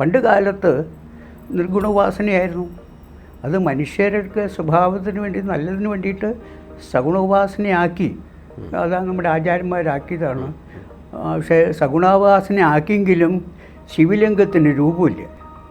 പണ്ട് കാലത്ത് നിർഗുണോപാസനയായിരുന്നു അത് മനുഷ്യരുടെ സ്വഭാവത്തിന് വേണ്ടി നല്ലതിന് വേണ്ടിയിട്ട് സഗുണോപാസനയാക്കി അതാണ് നമ്മുടെ ആചാര്യന്മാരാക്കിയതാണ്. പക്ഷേ സഗുണോപാസന ആക്കിയെങ്കിലും ശിവലിംഗത്തിന് രൂപമില്ല.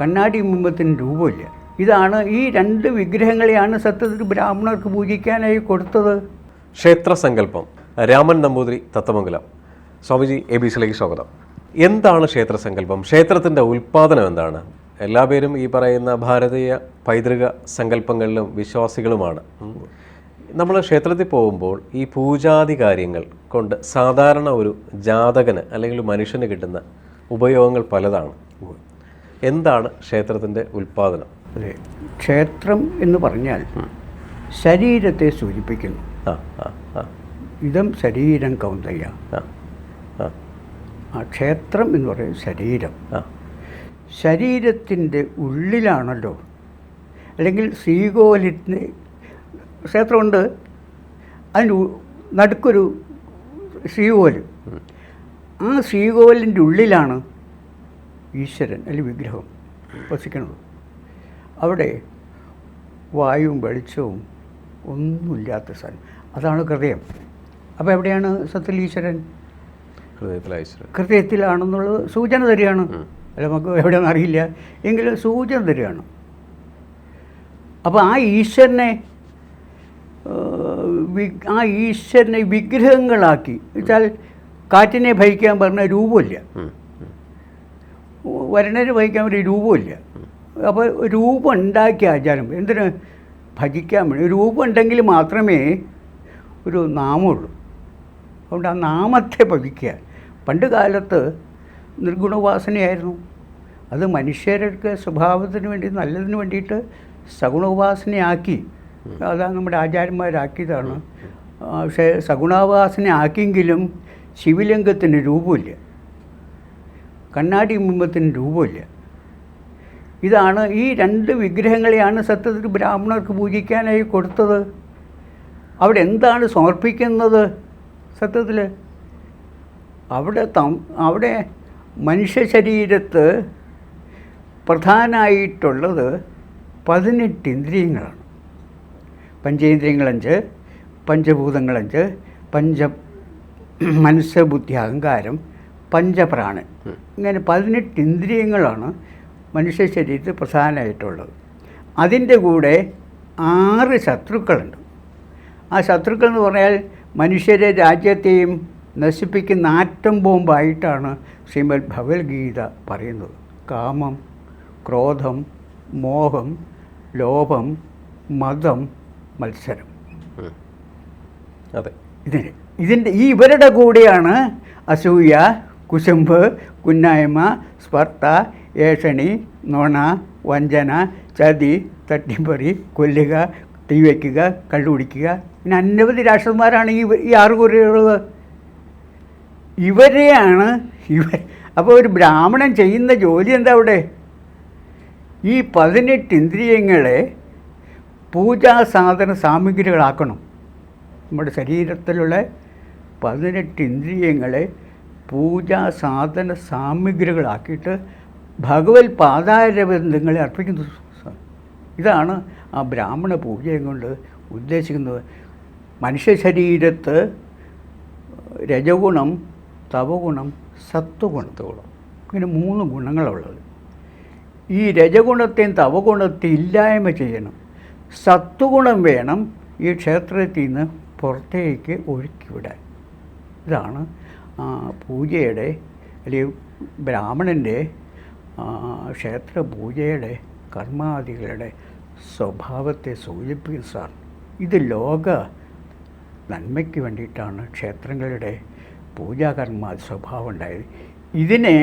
കണ്ണാടി ബിംബത്തിന് രൂപമില്ല. ഇതാണ് ഈ രണ്ട് വിഗ്രഹങ്ങളെയാണ് സത്യത്തിൽ ബ്രാഹ്മണർക്ക് പൂജിക്കാനായി കൊടുത്തത്. ക്ഷേത്രസങ്കല്പം. രാമൻ നമ്പൂതിരി തത്തമംഗലം. സ്വാമിജി എ ബി സിയിലേക്ക് സ്വാഗതം. എന്താണ് ക്ഷേത്രസങ്കല്പം ക്ഷേത്രത്തിന്റെ ഉൽപ്പാദനം എന്താണ്? എല്ലാ പേരും ഈ പറയുന്ന ഭാരതീയ പൈതൃക സങ്കല്പങ്ങളിലും വിശ്വാസികളുമാണ്. നമ്മൾ ക്ഷേത്രത്തിൽ പോകുമ്പോൾ ഈ പൂജാതി കാര്യങ്ങൾ കൊണ്ട് സാധാരണ ഒരു ജാതകന് അല്ലെങ്കിൽ മനുഷ്യന് കിട്ടുന്ന ഉപയോഗങ്ങൾ പലതാണ്. എന്താണ് ക്ഷേത്രത്തിന്റെ ഉൽപ്പാദനം? ക്ഷേത്രം എന്ന് പറഞ്ഞാൽ ശരീരത്തെ സൂചിപ്പിക്കുന്നു. ഇതം ശരീരം കൗന്തയ്യ ആ ക്ഷേത്രം എന്ന് പറയുന്നത് ശരീരം. ശരീരത്തിന്റെ ഉള്ളിലാണല്ലോ. അല്ലെങ്കിൽ ശ്രീകോലിന് ക്ഷേത്രമുണ്ട്. അതിന്റെ നടുക്കൊരു ശ്രീകോൽ ആ ശ്രീകോലിന്റെ ഉള്ളിലാണ് ഈശ്വരൻ അല്ലെങ്കിൽ വിഗ്രഹം വസിക്കുന്നത്. അവിടെ വായുവും വെളിച്ചവും ഒന്നുമില്ലാത്ത സ്ഥലം അതാണ് ഹൃദയം. അപ്പോൾ എവിടെയാണ് സത്യൽ ഈശ്വരൻ? ഹൃദയത്തിലാണെന്നുള്ളത് സൂചന തരികയാണ്. അല്ല നമുക്ക് എവിടെയാണെന്ന് അറിയില്ല. എങ്കിലും സൂചന തരികയാണ്. അപ്പോൾ ആ ഈശ്വരനെ ആ, ഈശ്വരനെ വിഗ്രഹങ്ങളാക്കി. വെച്ചാൽ കാറ്റിനെ ഭയക്കാൻ പറഞ്ഞ രൂപമില്ല. വരണനെ ഭയക്കാൻ ഒരു രൂപമില്ല. അപ്പോൾ രൂപം ഉണ്ടാക്കിയ ആചാരം. എന്തിന്? ഭജിക്കാൻ വേണ്ടി. രൂപം ഉണ്ടെങ്കിൽ മാത്രമേ ഒരു നാമമുള്ളൂ. അതുകൊണ്ട് ആ നാമത്തെ ഭജിക്കുക. പണ്ട് കാലത്ത് നിർഗുണോപാസനയായിരുന്നു. അത് മനുഷ്യരുടെ സ്വഭാവത്തിന് വേണ്ടി നല്ലതിന് വേണ്ടിയിട്ട് സഗുണോപാസനയാക്കി. അതാണ് നമ്മുടെ ആചാര്യന്മാരാക്കിയതാണ്. പക്ഷേ സഗുണോപാസന ആക്കിയെങ്കിലും ശിവലിംഗത്തിന് രൂപമില്ല. കണ്ണാടി ബിംബത്തിന് രൂപമില്ല. ഇതാണ് ഈ രണ്ട് വിഗ്രഹങ്ങളെയാണ് സത്യത്തിൽ ബ്രാഹ്മണർക്ക് പൂജിക്കാനായി കൊടുത്തത്. അവിടെ എന്താണ് സമർപ്പിക്കുന്നത് സത്യത്തിൽ അവിടെ തം അവിടെ മനുഷ്യ ശരീരത്ത് പ്രധാനമായിട്ടുള്ളത് പതിനെട്ട് ഇന്ദ്രിയങ്ങളാണ്. പഞ്ചേന്ദ്രിയങ്ങളഞ്ച് പഞ്ചഭൂതങ്ങളഞ്ച് പഞ്ച മനസ്സ് ബുദ്ധി അഹങ്കാരം പഞ്ചപ്രാണൻ. ഇങ്ങനെ പതിനെട്ട് ഇന്ദ്രിയങ്ങളാണ് മനുഷ്യ ശരീരത്തിൽ പ്രധാനമായിട്ടുള്ളത് അതിന്റെ കൂടെ ആറ് ശത്രുക്കളുണ്ട്. ആ ശത്രുക്കൾ എന്ന് പറഞ്ഞാൽ മനുഷ്യരെ രാജ്യത്തെയും നശിപ്പിക്കുന്ന ആറ്റം ബോംബായിട്ടാണ് ശ്രീമദ് ഭഗവത്ഗീത പറയുന്നത്. കാമം ക്രോധം മോഹം ലോഭം മതം മത്സരം. അതെ. ഇതിന് ഇതിന്റെ ഈ ഇവരുടെ കൂടെയാണ് അസൂയ കുശുമ്പ് കുന്നായ്മ സ്പർദ്ധ ഏഷണി നുണ വഞ്ചന ചതി തട്ടിപ്പറി കൊല്ലുക തീവയ്ക്കുക കള്ളുപിടിക്കുക. പിന്നെ അനവധി രാഷ്ട്രന്മാരാണ് ഈ ഈ ആറ് കുറികളുള്ളത് ഇവരെയാണ് ഇവ അപ്പോൾ ഒരു ബ്രാഹ്മണൻ ചെയ്യുന്ന ജോലി എന്താ അവിടെ? ഈ പതിനെട്ട് ഇന്ദ്രിയങ്ങളെ പൂജാ സാധന സാമഗ്രികളാക്കണം. നമ്മുടെ ശരീരത്തിലുള്ള പതിനെട്ട് ഇന്ദ്രിയങ്ങളെ പൂജാ സാധന സാമഗ്രികളാക്കിയിട്ട് ഭഗവത് പാതാരബന്ധങ്ങളെ അർപ്പിക്കുന്നു. ഇതാണ് ആ ബ്രാഹ്മണ പൂജയും കൊണ്ട് ഉദ്ദേശിക്കുന്നത്. മനുഷ്യ ശരീരത്ത് രജഗുണം തവഗുണം സത്വഗുണത്തോളം. ഇങ്ങനെ മൂന്ന് ഗുണങ്ങളുള്ളത്. ഈ രജഗുണത്തെയും തവഗുണത്തെയും ഇല്ലായ്മ ചെയ്യണം. സത്വഗുണം വേണം ഈ ക്ഷേത്രത്തിൽ നിന്ന് പുറത്തേക്ക് ഒഴുക്കിവിടാൻ. ഇതാണ് പൂജയുടെ അല്ലെങ്കിൽ ബ്രാഹ്മണന്റെ ക്ഷേത്ര പൂജയുടെ കർമാദികളുടെ സ്വഭാവത്തെ സൂചിപ്പിക്കുന്ന സാർ. ഇത് ലോക നന്മയ്ക്ക് വേണ്ടിയിട്ടാണ് ക്ഷേത്രങ്ങളുടെ പൂജാകർമ്മ സ്വഭാവം ഉണ്ടായത് ഇതിനെ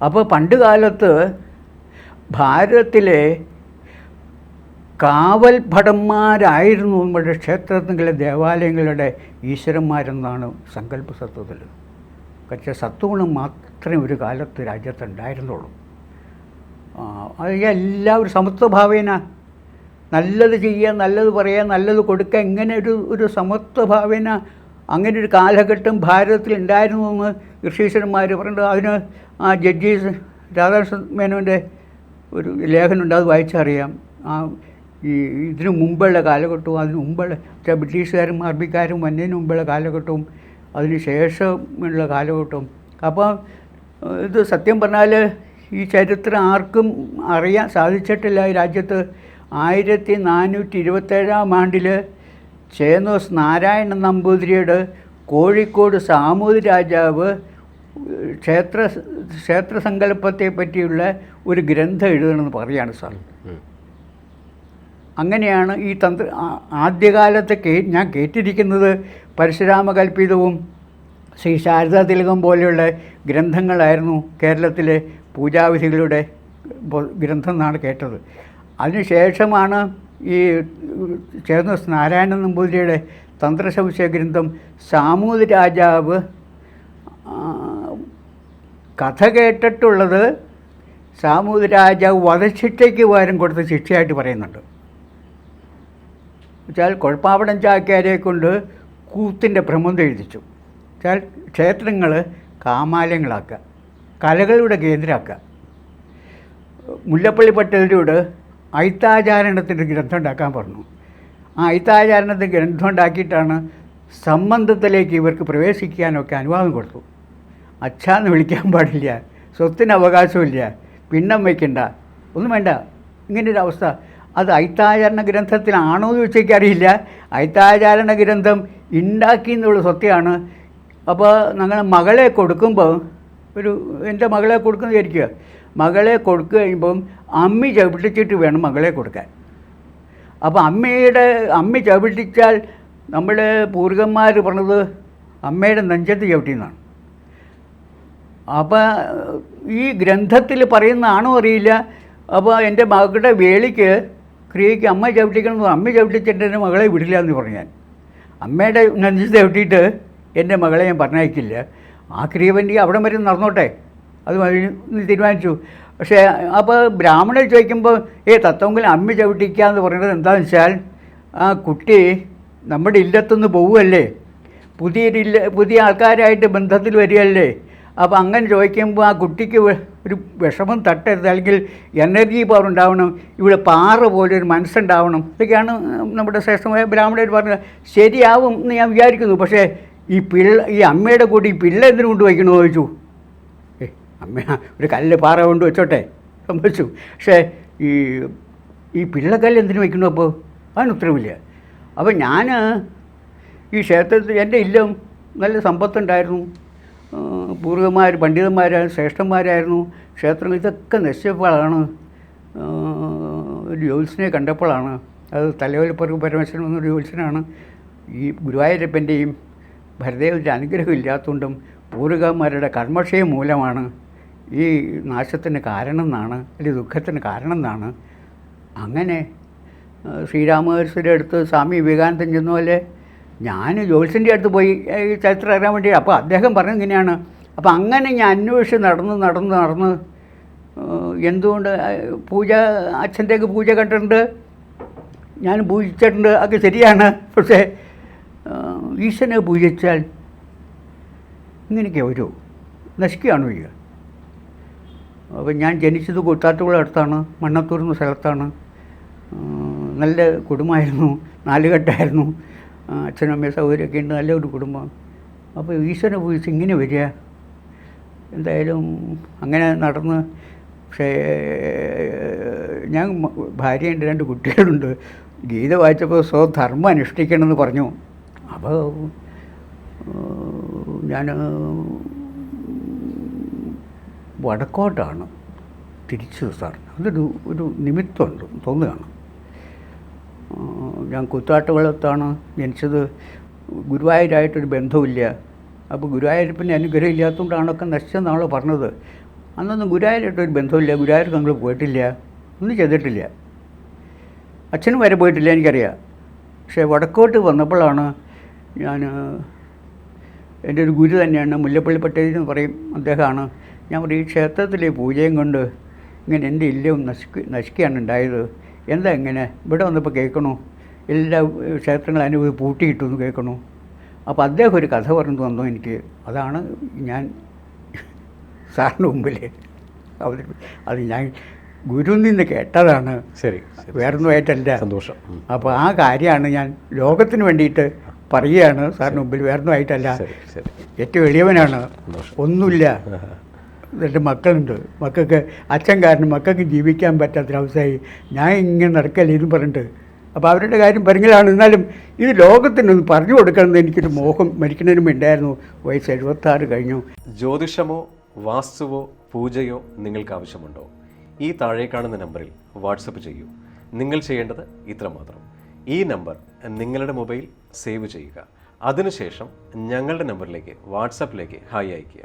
അപ്പോൾ പണ്ട് കാലത്ത് ഭാരതത്തിലെ കാവൽ ഭടന്മാരായിരുന്നു നമ്മുടെ ക്ഷേത്രത്തിലെ ദേവാലയങ്ങളുടെ ഈശ്വരന്മാരെന്നാണ് സങ്കല്പ സത്വത്തിൽ പക്ഷേ സത്വഗുണം മാത്രമേ ഒരു കാലത്ത് രാജ്യത്തുണ്ടായിരുന്നുള്ളൂ. ഉണ്ടായിരുന്നുള്ളൂ അത് എല്ലാവരും സമത്വഭാവേന നല്ലത് ചെയ്യുക നല്ലത് പറയുക നല്ലത് കൊടുക്കുക ഇങ്ങനെ ഒരു ഒരു സമത്വഭാവേന അങ്ങനെ ഒരു കാലഘട്ടം ഭാരതത്തിൽ ഉണ്ടായിരുന്നു എന്ന് ഋഷീശ്വരന്മാർ പറഞ്ഞു അതിന് ആ ജഡ്ജീസ് രാധാകൃഷ്ണ മേനോന്റെ ഒരു ലേഖനമുണ്ട് അത് വായിച്ചറിയാം. ആ ഈ ഇതിനു മുമ്പുള്ള കാലഘട്ടവും അതിനു മുമ്പുള്ള ബ്രിട്ടീഷുകാരും അറബിക്കാരും വന്നതിന് മുമ്പുള്ള കാലഘട്ടവും അതിന് ശേഷമുള്ള കാലഘട്ടവും. അപ്പോൾ ഇത് സത്യം പറഞ്ഞാൽ ഈ ചരിത്രം ആർക്കും അറിയാൻ സാധിച്ചിട്ടില്ല. ഈ രാജ്യത്ത് ആയിരത്തി നാനൂറ്റി ഇരുപത്തേഴാം ആണ്ടിൽ ചേന്നോസ് നാരായണ നമ്പൂതിരിയുടെ കോഴിക്കോട് സാമൂതി രാജാവ് ക്ഷേത്ര ക്ഷേത്രസങ്കല്പത്തെ പറ്റിയുള്ള ഒരു ഗ്രന്ഥം എഴുതണമെന്ന് പറയാണ് സാർ അങ്ങനെയാണ് ഈ തന്ത്ര ആദ്യകാലത്ത് കേ ഞാൻ കേട്ടിരിക്കുന്നത് പരശുരാമകൽപിതവും ശ്രീ ശാരദാ തിലകം പോലെയുള്ള ഗ്രന്ഥങ്ങളായിരുന്നു കേരളത്തിലെ പൂജാവിധികളുടെ ഗ്രന്ഥം എന്നാണ് കേട്ടത്. അതിനുശേഷമാണ് ഈ ചേർന്ന നാരായണൻ നമ്പൂതിരിയുടെ തന്ത്രശംശ ഗ്രന്ഥം സാമൂതി രാജാവ് കഥ കേട്ടിട്ടുള്ളത് സാമൂതി രാജാവ് വധശിക്ഷയ്ക്ക് പകരം കൊടുത്ത ശിക്ഷയായിട്ട് പറയുന്നുണ്ട്. വെച്ചാൽ കുഴപ്പാവടം ചാക്യാരെ കൊണ്ട് കൂത്തിന്റെ ഭ്രമം എഴുതിച്ചു. വെച്ചാൽ ക്ഷേത്രങ്ങൾ കാമാലയങ്ങളാക്കുക കലകളുടെ കേന്ദ്രമാക്കുക. മുല്ലപ്പള്ളി പട്ടേലരോട് ഐത്താചാരണത്തിന്റെ ഗ്രന്ഥം ഉണ്ടാക്കാൻ പറഞ്ഞു. ആ ഗ്രന്ഥമുണ്ടാക്കിയിട്ടാണ് സംബന്ധത്തിലേക്ക് ഇവർക്ക് പ്രവേശിക്കാനൊക്കെ അനുവാദം കൊടുത്തു. അച്ഛാന്ന് വിളിക്കാൻ പാടില്ല സ്വത്തിന് അവകാശമില്ല പിണ്ണം വയ്ക്കണ്ട ഒന്നും വേണ്ട ഇങ്ങനൊരു അവസ്ഥ. അത് ഐത്താചാരണ ഗ്രന്ഥത്തിലാണോ എന്ന് ചോദിച്ചാൽ അറിയില്ല ഐത്താചാരണ ഗ്രന്ഥം ഉണ്ടാക്കി എന്നുള്ള സത്യമാണ്. അപ്പോൾ ഞങ്ങൾ മകളെ കൊടുക്കുമ്പോൾ ഒരു എന്റെ മകളെ കൊടുക്കുന്ന വിചാരിക്കുക. മകളെ കൊടുക്കുക കഴിയുമ്പം അമ്മി ചവിട്ടിച്ചിട്ട് വേണം മകളെ കൊടുക്കാൻ. അപ്പോൾ അമ്മയുടെ അമ്മ ചവിട്ടിച്ചാൽ നമ്മൾ പൂർവന്മാർ പറഞ്ഞത് അമ്മയുടെ നെഞ്ചത്ത് ചവിട്ടിയെന്നാണ്. അപ്പോൾ ഈ ഗ്രന്ഥത്തിൽ പറയുന്നതാണോ അറിയില്ല. അപ്പോൾ എന്റെ മകളുടെ വേളിക്ക് ക്രിയയ്ക്ക് അമ്മ ചവിട്ടിക്കണം അമ്മ ചവിട്ടിച്ചിട്ട് എന്റെ മകളെ വിടില്ല എന്ന് പറഞ്ഞു ഞാൻ. അമ്മയുടെ നെഞ്ചത്ത് ചവിട്ടിയിട്ട് എന്റെ മകളെ ഞാൻ പറഞ്ഞയക്കില്ല. ആ ക്രിയ വേണ്ടി അവിടെ വരെ നടന്നോട്ടെ. അത് തീരുമാനിച്ചു. പക്ഷേ അപ്പോൾ ബ്രാഹ്മണർ ചോദിക്കുമ്പോൾ ഏ തത്വമെങ്കിലും അമ്മ ചവിട്ടിക്കുക എന്ന് പറയുന്നത് എന്താണെന്ന് വെച്ചാൽ ആ കുട്ടി നമ്മുടെ ഇല്ലത്തുനിന്ന് പോവുമല്ലേ പുതിയൊരില്ല പുതിയ ആൾക്കാരായിട്ട് ബന്ധത്തിൽ വരികയല്ലേ. അപ്പോൾ അങ്ങനെ ചോദിക്കുമ്പോൾ ആ കുട്ടിക്ക് ഒരു വിഷമം തട്ടരുത്. അല്ലെങ്കിൽ എനർജി പവർ ഉണ്ടാവണം. ഇവിടെ പാറ പോലെ ഒരു മനസ്സുണ്ടാവണം. ഇതൊക്കെയാണ് നമ്മുടെ ശ്രേഷ്ഠമായ ബ്രാഹ്മണർ പറഞ്ഞത്. ശരിയാവും എന്ന് ഞാൻ വിചാരിക്കുന്നു. പക്ഷേ ഈ പിള്ള ഈ അമ്മയുടെ കൂടി ഈ പിള്ള എന്തിനു കൊണ്ട് വയ്ക്കണമെന്ന് ചോദിച്ചു. അമ്മ ഒരു കല്ല് പാറ കൊണ്ട് വെച്ചോട്ടെ. സംഭവിച്ചു പക്ഷേ ഈ ഈ പിള്ളക്കല്ല് എന്തിനു വയ്ക്കുന്നു അപ്പോൾ അതിന് ഉത്തരവില്ല. അപ്പോൾ ഞാൻ ഈ ക്ഷേത്രത്തിൽ എന്റെ ഇല്ലം നല്ല സമ്പത്തുണ്ടായിരുന്നു. ആ, പൂർവന്മാർ പണ്ഡിതന്മാരായിരുന്നു ശ്രേഷ്ഠന്മാരായിരുന്നു. ക്ഷേത്രങ്ങൾ ഇതൊക്കെ നശിച്ചപ്പോഴാണ് ജ്യോത്സ്യനെ കണ്ടപ്പോഴാണ്. അത് തലവലപ്പുറം പരമേശ്വരൻ എന്നൊരു ജ്യോത്സ്യനാണ്. ഈ ഗുരുവായൂരപ്പന്റെയും ഭരദേവന്റെ അനുഗ്രഹം ഇല്ലാത്തതുകൊണ്ടും പൂർവികന്മാരുടെ കർമ്മക്ഷയം മൂലമാണ് ഈ നാശത്തിന് കാരണം എന്നാണ് അല്ലെങ്കിൽ ദുഃഖത്തിന് കാരണം എന്നാണ്. അങ്ങനെ ശ്രീരാമകൃഷ്ണന്റെ അടുത്ത് സ്വാമി വിവേകാനന്ദൻ ചെന്ന പോലെ ഞാൻ ജോത്സ്യന്റെ അടുത്ത് പോയി ഈ ചരിത്രം അറിയാൻ വേണ്ടി. അപ്പോൾ അദ്ദേഹം പറഞ്ഞു ഇങ്ങനെയാണ്. അപ്പോൾ അങ്ങനെ ഞാൻ അന്വേഷിച്ച് നടന്ന് നടന്ന് നടന്ന് എന്തുകൊണ്ട് പൂജ അച്ഛന്റെയൊക്കെ പൂജ കണ്ടിട്ടുണ്ട്. ഞാൻ പൂജിച്ചിട്ടുണ്ട് അതൊക്കെ ശരിയാണ്. പക്ഷേ ഈശ്വരനെ പൂജിച്ചാൽ ഇങ്ങനെയൊക്കെ വരൂ നശിക്കുകയാണ് ചെയ്യുക? അപ്പം ഞാൻ ജനിച്ചത് കൂത്താട്ടുകുളം അടുത്താണ് മണ്ണത്തൂർ എന്ന സ്ഥലത്താണ്. നല്ല കുടുംബമായിരുന്നു നാലുകെട്ടായിരുന്നു അച്ഛനും അമ്മയും സൗകര്യമൊക്കെ ഉണ്ട് നല്ലൊരു കുടുംബം അപ്പോൾ ഈശ്വരനെ പൂജിച്ച് ഇങ്ങനെ വരിക. എന്തായാലും അങ്ങനെ നടന്ന് പക്ഷേ ഞാൻ ഭാര്യയുണ്ട് രണ്ട് കുട്ടികളുണ്ട്. ഗീത വായിച്ചപ്പോൾ സ്വധർമ്മം അനുഷ്ഠിക്കണമെന്ന് പറഞ്ഞു. അപ്പോൾ ഞാൻ വടക്കോട്ടാണ് തിരിച്ചു സാർ. അതൊരു ഒരു നിമിത്തമുണ്ട് തോന്നുകയാണ്. ഞാൻ കുത്താട്ടുകുളത്താണ് ജനിച്ചത്. ഗുരുവായൂരായിട്ടൊരു ബന്ധവുമില്ല. അപ്പോൾ ഗുരുവായൂരപ്പന്റെ അനുഗ്രഹം ഇല്ലാത്തതുകൊണ്ടാണൊക്കെ നശിച്ചെന്നാണല്ലോ പറഞ്ഞത്. അന്നൊന്നും ഗുരുവായൂരായിട്ടൊരു ബന്ധമില്ല ഗുരുവായൂർ ഞങ്ങൾ പോയിട്ടില്ല. ഒന്നും ചെയ്തിട്ടില്ല. അച്ഛനും വരെ പോയിട്ടില്ല എനിക്കറിയാം. പക്ഷേ വടക്കോട്ട് വന്നപ്പോഴാണ് ഞാൻ എന്റെ ഒരു ഗുരു തന്നെയാണ്. മുല്ലപ്പള്ളി പട്ടേൽ എന്ന് പറയും അദ്ദേഹമാണ്. ഞാൻ പറയും ഈ ക്ഷേത്രത്തിലെ പൂജയും കൊണ്ട് ഇങ്ങനെ എന്റെ ഇല്ലവും നശിക്ക് നശിക്കുകയാണ് ഉണ്ടായത്. എന്താ ഇങ്ങനെ? ഇവിടെ വന്നപ്പോൾ കേൾക്കണു. എല്ലാ ക്ഷേത്രങ്ങളും അനുഭവം പൂട്ടിയിട്ടു എന്ന് കേൾക്കണു. അപ്പോൾ അദ്ദേഹം ഒരു കഥ പറഞ്ഞു തന്നു എനിക്ക്. അതാണ് ഞാൻ സാറിന് മുമ്പിൽ അത് ഞാൻ ഗുരുവിൽ നിന്ന് കേട്ടതാണ്. ശരി. വേറൊന്നുമായിട്ടല്ല. സന്തോഷം. അപ്പോൾ ആ കാര്യമാണ് ഞാൻ ലോകത്തിന് വേണ്ടിയിട്ട് പറയുകയാണ്. സാറിന് മുമ്പിൽ വേറൊന്നുമായിട്ടല്ല. ഏറ്റവും എളിയവനാണ്. ഒന്നുമില്ല. എന്നിട്ട് മക്കളുണ്ട്. മക്കൾക്ക് അച്ഛൻ കാരണം മക്കൾക്ക് ജീവിക്കാൻ പറ്റാത്തൊരവസ്ഥയായി ഞാൻ ഇങ്ങനെ നടക്കല്ലേ ഇതും പറഞ്ഞിട്ട്. അപ്പോൾ അവരുടെ കാര്യം പറഞ്ഞലാണ് എന്നാലും ഇത് ലോകത്തിനൊന്ന് പറഞ്ഞു കൊടുക്കണമെന്ന് എനിക്കൊരു മോഹം മരിക്കുന്നതിനും ഉണ്ടായിരുന്നു വയസ്സ് എഴുപത്താറ് കഴിഞ്ഞു. ജ്യോതിഷമോ വാസ്തുവോ പൂജയോ നിങ്ങൾക്ക് ആവശ്യമുണ്ടോ? ഈ താഴെ കാണുന്ന നമ്പറിൽ വാട്സപ്പ് ചെയ്യൂ. നിങ്ങൾ ചെയ്യേണ്ടത് ഇത്രമാത്രം ഈ നമ്പർ നിങ്ങളുടെ മൊബൈൽ സേവ് ചെയ്യുക. അതിനുശേഷം ഞങ്ങളുടെ നമ്പറിലേക്ക് വാട്സപ്പിലേക്ക് ഹായ് അയയ്ക്കുക.